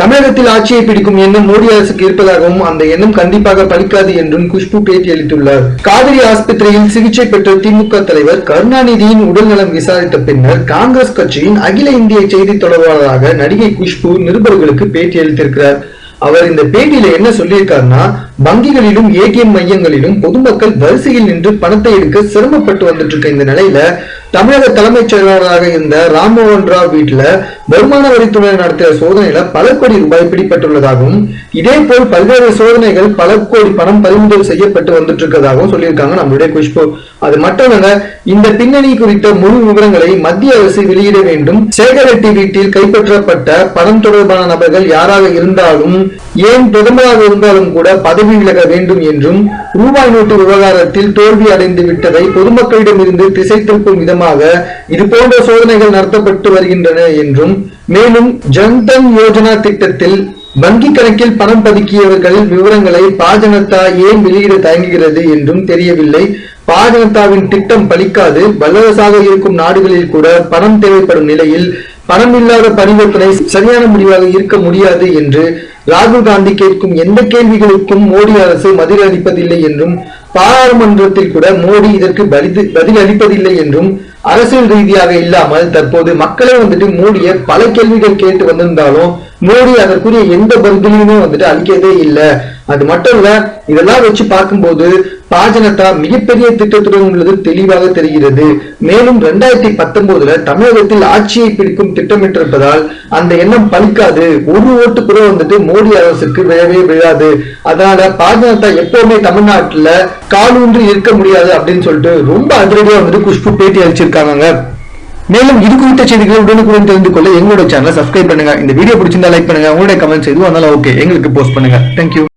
தமிழகத்தில் ஆட்சியை பிடிக்கும் எண்ணம் மோடி அரசுக்கு இருப்பதாகவும் அந்த எண்ணம் கண்டிப்பாக பலிக்காது என்றும் குஷ்பு பேட்டியளித்துள்ளார் காவிரி ஆஸ்பத்திரியில் சிகிச்சை பெற்ற திமுக தலைவர் கருணாநிதியின் உடல்நலம் விசாரித்த பின்னர் காங்கிரஸ் கட்சியின் அகில இந்திய செய்தி தொடர்பாளராக நடிகை குஷ்பு நிருபர்களுக்கு பேட்டியளித்திருக்கிறார் அவர் இந்த பேட்டியில என்ன சொல்லியிருக்காருன்னா வங்கிகளிலும் ஏடிஎம் மையங்களிலும் பொதுமக்கள் வரிசையில் நின்று பணத்தை எடுக்க சிரமப்பட்டு வந்துட்டு இருக்க இந்த நிலையில தமிழக தலைமைச் செயலாளராக இருந்த ராம்மோகன் ராவ் வீட்டில் வருமான வரித்துறை நடத்திய சோதனையில பல கோடி ரூபாய் பிடிப்பட்டுள்ளதாகவும் இதே போல் பல்வேறு சோதனைகள் பல கோடி பணம் பறிமுதல் செய்யப்பட்டு வந்துட்டு இருக்கதாகவும் சொல்லியிருக்காங்க நம்மளுடைய குஷ்பு. அது மட்டுமல்ல இந்த பின்னணி குறித்த முழு விவரங்களை மத்திய அரசு வெளியிட வேண்டும். சேகர் ரெட்டி வீட்டில் கைப்பற்றப்பட்ட பணம் தொடர்பான நபர்கள் யாராக இருந்தாலும் ஏன் பிரதமராக இருந்தாலும் கூட பதவி விலக வேண்டும் என்றும் ரூபாய் நோட்டு விவகாரத்தில் தோல்வி அடைந்து விட்டதை பொதுமக்களிடமிருந்து திசை திருப்பும் விதமாக காரணமாக இது போன்ற சோதனைகள் நடத்தப்பட்டு வருகின்றன என்றும் மேலும் ஜன்தன் யோஜனா திட்டத்தில் வங்கி கணக்கில் பணம் பதுக்கியவர்களின் விவரங்களை பாஜனதா ஏன் வெளியிட தயங்குகிறது என்றும் தெரியவில்லை. பாஜனதாவின் திட்டம் பலிக்காது வல்லரசாக இருக்கும் நாடுகளில் கூட பணம் தேவைப்படும் நிலையில் பணம் இல்லாத பரிவர்த்தனை சரியான முடிவாக இருக்க முடியாது என்று ராகுல் காந்தி கேட்கும் எந்த கேள்விகளுக்கும் மோடி அரசு பதிலளிப்பதில்லை என்றும் பாராளுமன்றத்தில் கூட மோடி இதற்கு பதில் அளிப்பதில்லை என்றும் அரசியல் ரீதியாக இல்லாமல் தற்போது மக்களே வந்துட்டு மோடியை பல கேள்விகள் கேட்டு வந்திருந்தாலும் மோடி அதற்குரிய எந்த பதிலையுமே வந்துட்டு அளிக்கிறதே இல்லை. அது மட்டும் இல்ல இதெல்லாம் வச்சு பார்க்கும்போது பாஜனதா மிகப்பெரிய திட்டத்துடன் உள்ளது தெளிவாக தெரிகிறது. மேலும் ரெண்டாயிரத்தி பத்தொன்பதுல தமிழகத்தில் ஆட்சியை பிடிக்கும் திட்டமிட்டிருப்பதால் அந்த எண்ணம் பலிக்காது. ஒரு ஓட்டு கூட வந்துட்டு மோடி அரசுக்கு விழவே விழாது. அதனால பாஜனதா எப்பவுமே தமிழ்நாட்டுல காலூன்றி இருக்க முடியாது அப்படின்னு சொல்லிட்டு ரொம்ப அதிரடியா வந்துட்டு குஷ்பு பேட்டி அளிச்சிருக்காங்க மேலும் இது குறித்த செய்திகளை உடனுக்குடன் தெரிந்து கொள்ள எங்களோட சேனலை சப்ஸ்கிரைப் பண்ணுங்க. இந்த வீடியோ பிடிச்சிருந்தா லைக் பண்ணுங்க. உங்களுடைய கமெண்ட்ஸ் எதுவும் அதனால ஓகே எங்களுக்கு போஸ்ட் பண்ணுங்க. தேங்க்யூ